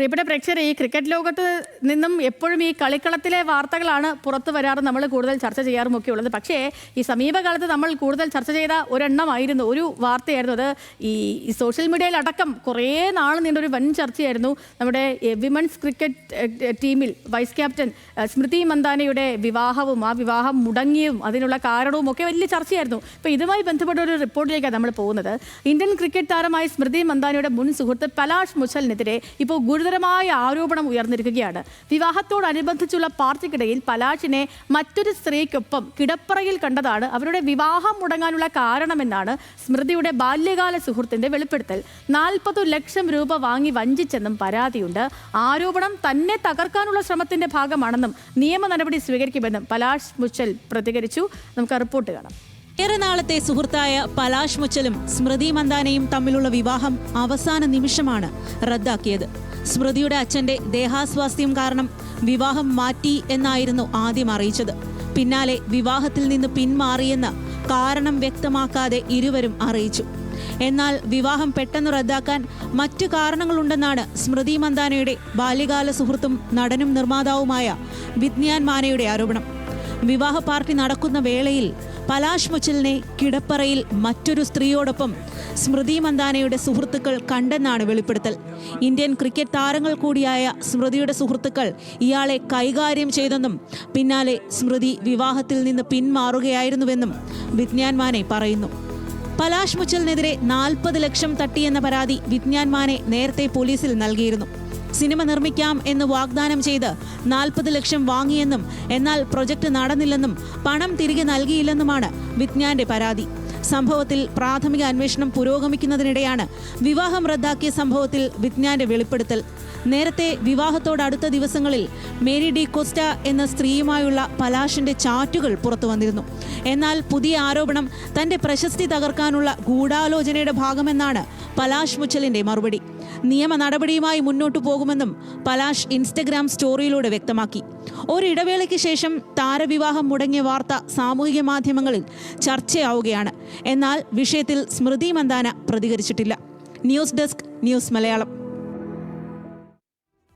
പ്രിയപ്പെട്ട പ്രേക്ഷകരെ ഈ ക്രിക്കറ്റ് ലോകത്ത് നിന്നും എപ്പോഴും ഈ കളിക്കളത്തിലെ വാർത്തകളാണ് പുറത്തു വരാറ് നമ്മൾ കൂടുതൽ ചർച്ച ചെയ്യാറുമൊക്കെ ഉള്ളത്. പക്ഷേ ഈ സമീപകാലത്ത് നമ്മൾ കൂടുതൽ ചർച്ച ചെയ്ത ഒരെണ്ണമായിരുന്നു ഒരു വാർത്തയായിരുന്നു അത്. ഈ സോഷ്യൽ മീഡിയയിലടക്കം കുറേ നാൾ നീണ്ടൊരു വൻ ചർച്ചയായിരുന്നു. നമ്മുടെ വിമൻസ് ക്രിക്കറ്റ് ടീമിൽ വൈസ് ക്യാപ്റ്റൻ സ്മൃതി മന്ദാനയുടെ വിവാഹവും ആ വിവാഹം മുടങ്ങിയും അതിനുള്ള കാരണവും ഒക്കെ വലിയ ചർച്ചയായിരുന്നു. അപ്പോൾ ഇതുമായി ബന്ധപ്പെട്ട ഒരു റിപ്പോർട്ടിലേക്കാണ് നമ്മൾ പോകുന്നത്. ഇന്ത്യൻ ക്രിക്കറ്റ് താരമായ സ്മൃതി മന്ദാനയുടെ മുൻ സുഹൃത്ത് പലാഷ് മുച്ചലിനെതിരെ ഇപ്പോൾ ഗുരുതരമായ ആരോപണം ഉയർന്നിരിക്കുകയാണ്. വിവാഹത്തോടനുബന്ധിച്ചുള്ള പാർട്ടിക്കിടയിൽ പലാഷിനെ മറ്റൊരു സ്ത്രീക്കൊപ്പം കിടപ്പറയിൽ കണ്ടതാണ് അവരുടെ വിവാഹം മുടങ്ങാനുള്ള കാരണമെന്നാണ് സ്മൃതിയുടെ ബാല്യകാല സുഹൃത്തിന്റെ വെളിപ്പെടുത്തൽ. നാൽപ്പത് ലക്ഷം രൂപ വാങ്ങി വഞ്ചിച്ചെന്നും പരാതിയുണ്ട്. ആരോപണം തന്നെ തകർക്കാനുള്ള ശ്രമത്തിന്റെ ഭാഗമാണെന്നും നിയമ നടപടി സ്വീകരിക്കുമെന്നും പലാഷ് മുച്ചൽ പ്രതികരിച്ചു. നമുക്ക് റിപ്പോർട്ട് കാണാം. ഏറെ നാളത്തെ സുഹൃത്തായ പലാഷ് മുച്ചലും സ്മൃതി മന്ദാനയും തമ്മിലുള്ള വിവാഹം അവസാന നിമിഷമാണ് റദ്ദാക്കിയത്. സ്മൃതിയുടെ അച്ഛന്റെ ദേഹാസ്വാസ്ഥ്യം കാരണം വിവാഹം മാറ്റി എന്നായിരുന്നു ആദ്യം അറിയിച്ചത്. പിന്നാലെ വിവാഹത്തിൽ നിന്ന് പിന്മാറിയെന്ന് കാരണം വ്യക്തമാക്കാതെ ഇരുവരും അറിയിച്ചു. എന്നാൽ വിവാഹം പെട്ടെന്ന് റദ്ദാക്കാൻ മറ്റു കാരണങ്ങളുണ്ടെന്നാണ് സ്മൃതി മന്ദാനയുടെ ബാല്യകാല സുഹൃത്തും നടനും നിർമ്മാതാവുമായ വിജ്ഞാൻ മാനയുടെ ആരോപണം. വിവാഹ പാർട്ടി നടക്കുന്ന വേളയിൽ പലാഷ് മുച്ചലിനെ കിടപ്പറയിൽ മറ്റൊരു സ്ത്രീയോടൊപ്പം സ്മൃതി മന്ദാനയുടെ സുഹൃത്തുക്കൾ കണ്ടെന്നാണ് വെളിപ്പെടുത്തൽ. ഇന്ത്യൻ ക്രിക്കറ്റ് താരങ്ങൾ കൂടിയായ സ്മൃതിയുടെ സുഹൃത്തുക്കൾ ഇയാളെ കൈകാര്യം ചെയ്തെന്നും പിന്നാലെ സ്മൃതി വിവാഹത്തിൽ നിന്ന് പിന്മാറുകയായിരുന്നുവെന്നും വിജ്ഞാൻമാനെ പറയുന്നു. പലാഷ് മുച്ചലിനെതിരെ നാൽപ്പത് ലക്ഷം തട്ടിയെന്ന പരാതി വിജ്ഞാൻമാനെ നേരത്തെ പോലീസിൽ നൽകിയിരുന്നു. സിനിമ നിർമ്മിക്കാം എന്ന് വാഗ്ദാനം ചെയ്ത് നാൽപ്പത് ലക്ഷം വാങ്ങിയെന്നും എന്നാൽ പ്രൊജക്ട് നടന്നില്ലെന്നും പണം തിരികെ നൽകിയില്ലെന്നുമാണ് വിജ്ഞാന്റെ പരാതി. സംഭവത്തിൽ പ്രാഥമിക അന്വേഷണം പുരോഗമിക്കുന്നതിനിടെയാണ് വിവാഹം റദ്ദാക്കിയ സംഭവത്തിൽ വിജ്ഞാന്റെ വെളിപ്പെടുത്തൽ. നേരത്തെ വിവാഹത്തോടടുത്ത ദിവസങ്ങളിൽ മേരി ഡി കൊസ്റ്റ എന്ന സ്ത്രീയുമായുള്ള പലാഷിന്റെ ചാറ്റുകൾ പുറത്തു വന്നിരുന്നു എന്നാൽ പുതിയ ആരോപണം തന്റെ പ്രശസ്തി തകർക്കാനുള്ള ഗൂഢാലോചനയുടെ ഭാഗമെന്നാണ് പലാഷ് മുച്ചലിന്റെ മറുപടി. നിയമ നടപടിയുമായി മുന്നോട്ടു പോകുമെന്നും പലാഷ് ഇൻസ്റ്റഗ്രാം സ്റ്റോറിയിലൂടെ വ്യക്തമാക്കി. ഒരിടവേളയ്ക്ക് ശേഷം താരവിവാഹം മുടങ്ങിയ വാർത്ത സാമൂഹിക മാധ്യമങ്ങളിൽ ചർച്ചയാവുകയാണ്. എന്നാൽ വിഷയത്തിൽ സ്മൃതി മന്ദാന പ്രതികരിച്ചിട്ടില്ല. News desk news Malayalam.